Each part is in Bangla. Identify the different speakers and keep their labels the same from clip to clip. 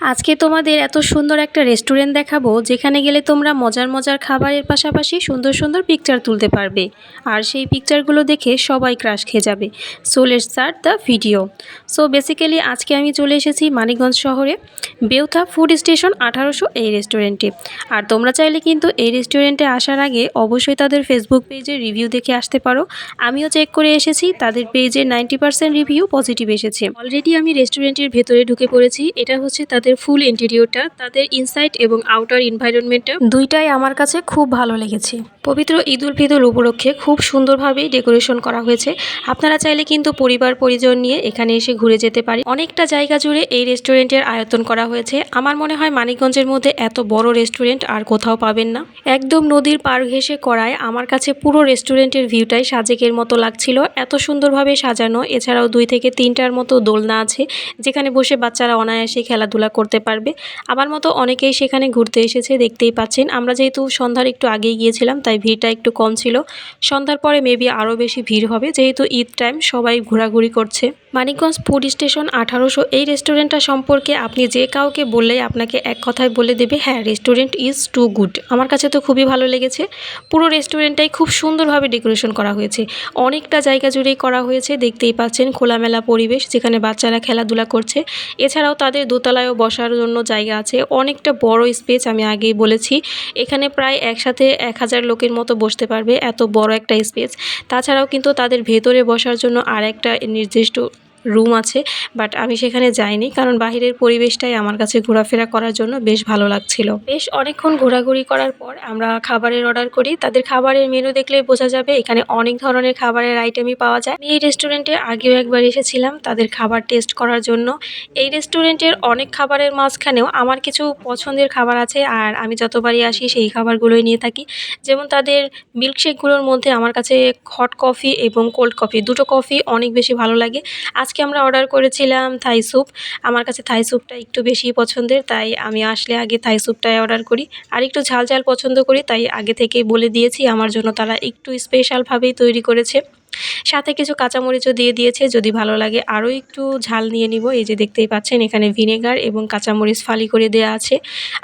Speaker 1: আজকে তোমাদের এত সুন্দর একটা রেস্টুরেন্ট দেখাবো, যেখানে গেলে তোমরা মজার মজার খাবারের পাশাপাশি সুন্দর সুন্দর পিকচার তুলতে পারবে। আর সেই পিকচারগুলো দেখে সবাই ক্রাশ খেয়ে যাবে। So let's start the video so basically আজকে আমি চলে এসেছি মানিকগঞ্জ শহরে, বেউথা ফুড স্টেশন আঠারোশো এই রেস্টুরেন্টে আর তোমরা চাইলে কিন্তু এই রেস্টুরেন্টে আসার আগে অবশ্যই তাদের ফেসবুক পেজে রিভিউ দেখে আসতে পারো। আমিও চেক করে এসেছি, তাদের পেজে নাইনটি পার্সেন্ট রিভিউ পজিটিভ এসেছে। অলরেডি আমি রেস্টুরেন্টের ভেতরে ঢুকে পড়েছি, এটা হচ্ছে তাদের ফুল ইন্টেরিয়রটা, তাদের ইনসাইড এবং আউটার এনভায়রনমেন্টটা দুইটাই আমার কাছে খুব ভালো লেগেছে। পবিত্র ঈদ উল ফিতর উপলক্ষে খুব সুন্দরভাবেই ডেকোরেশন করা হয়েছে। আপনারা চাইলে কিন্তু পরিবার, পরিজন নিয়ে এখানে এসে ঘুরে যেতে পারে। অনেকটা জায়গা জুড়ে এই রেস্টুরেন্টের আয়তন করা হয়েছে। আমার মনে হয় মানিকগঞ্জের মধ্যে এত বড় রেস্টুরেন্ট আর কোথাও পাবেন না। একদম নদীর পার ঘেঁষে করায় আমার কাছে পুরো রেস্টুরেন্টের ভিউটাই সাজেকের মতো লাগছিল। এত সুন্দরভাবে সাজানো, এছাড়াও দুই থেকে তিনটার মতো দোলনা আছে, যেখানে বসে বাচ্চারা অনায়াসে খেলাধুলা করতে পারবে। আমার মতো অনেকেই সেখানে ঘুরতে এসেছে, দেখতেই পাচ্ছেন। আমরা যেহেতু সন্ধ্যার একটু আগেই গিয়েছিলাম, তাই ভিড়টা একটু কম ছিল। সন্ধ্যার পরে মেবি আরও বেশি ভিড় হবে, যেহেতু ঈদ টাইম সবাই ঘোরাঘুরি করছে। মানিকগঞ্জ ফুড স্টেশন আঠারোশো, এই রেস্টুরেন্টটা সম্পর্কে আপনি যে কাউকে বললেই আপনাকে এক কথায় বলে দেবে হ্যাঁ রেস্টুরেন্ট ইজ টু গুড আমার কাছে তো খুবই ভালো লেগেছে। পুরো রেস্টুরেন্টটাই খুব সুন্দরভাবে ডেকোরেশন করা হয়েছে। অনেকটা জায়গা জুড়েই করা হয়েছে, দেখতেই পাচ্ছেন, খোলামেলা পরিবেশ, যেখানে বাচ্চারা খেলাধুলা করছে। এছাড়াও তাদের দোতলায়ও বসার জন্য জায়গা আছে। অনেকটা বড় স্পেস আমি আগেই বলেছি। এখানে প্রায় একসাথে এক হাজার লোকের মতো বসতে পারবে। এত বড় একটা স্পেস তাছাড়াও কিন্তু তাদের ভেতরে বসার জন্য আর একটা নির্দিষ্ট রুম আছে বাট আমি সেখানে যাইনি কারণ বাহিরের পরিবেশটাই আমার কাছে ঘোরাফেরা করার জন্য বেশ ভালো লাগছিল। বেশ অনেকক্ষণ ঘোরাঘুরি করার পর আমরা খাবারের অর্ডার করি। তাদের খাবারের মেনু দেখলে বোঝা যাবে এখানে অনেক ধরনের খাবারের আইটেমই পাওয়া যায়। এই রেস্টুরেন্টে আগেও একবার এসেছিলাম তাদের খাবার টেস্ট করার জন্য। এই রেস্টুরেন্টের অনেক খাবারের মাঝখানেও আমার কিছু পছন্দের খাবার আছে আর আমি যতবারই আসি সেই খাবারগুলোই নিয়ে থাকি। যেমন তাদের মিল্কশেকগুলোর মধ্যে আমার কাছে হট কফি এবং কোল্ড কফি দুটো কফি অনেক বেশি ভালো লাগে। আজকে আমরা অর্ডার করেছিলাম থাই স্যুপ আমার কাছে থাই স্যুপটা একটু বেশি পছন্দের, তাই আমি আসলে আগে থাই স্যুপটাই অর্ডার করি। আর একটু ঝাল ঝাল পছন্দ করি, তাই আগে থেকেই বলে দিয়েছি, আমার জন্য তারা একটু স্পেশালভাবেই তৈরি করেছে। সাথে কিছু কাঁচামরিচও দিয়ে দিয়েছে, যদি ভালো লাগে আরও একটু ঝাল নিয়ে নিব। এই যে দেখতেই পাচ্ছেন, এখানে ভিনেগার এবং কাঁচামরিচ ফালি করে দেওয়া আছে।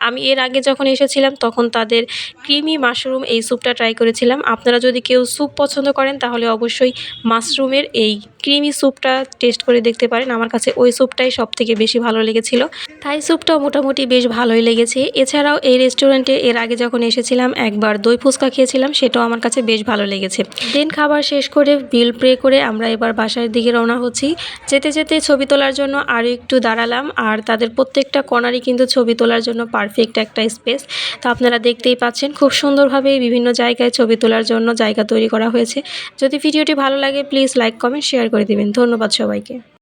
Speaker 1: আমি এর আগে যখন এসেছিলাম, তখন তাদের ক্রিমি মাশরুম এই স্যুপটা ট্রাই করেছিলাম। আপনারা যদি কেউ স্যুপ পছন্দ করেন, তাহলে অবশ্যই মাশরুমের এই ক্রিমি স্যুপটা টেস্ট করে দেখতে পারেন। আমার কাছে ওই স্যুপটাই সব থেকে বেশি ভালো লেগেছিল। থাই স্যুপটাও মোটামুটি বেশ ভালোই লেগেছে। এছাড়াও এই রেস্টুরেন্টে এর আগে যখন এসেছিলাম, একবার দই ফুচকা খেয়েছিলাম, সেটাও আমার কাছে বেশ ভালো লেগেছে। দেন খাবার শেষ করে বিল প্রে করে আমরা এবার বাসার দিকে রওনা হচ্ছি। যেতে যেতে ছবি তোলার জন্য আরও একটু দাঁড়ালাম, আর তাদের প্রত্যেকটা কর্নারই কিন্তু ছবি তোলার জন্য পারফেক্ট একটা স্পেস তো আপনারা দেখতেই পাচ্ছেন, খুব সুন্দরভাবে বিভিন্ন জায়গায় ছবি তোলার জন্য জায়গা তৈরি করা হয়েছে। যদি ভিডিওটি ভালো লাগে প্লিজ লাইক কমেন্ট শেয়ার করে দিবেন। ধন্যবাদ সবাইকে।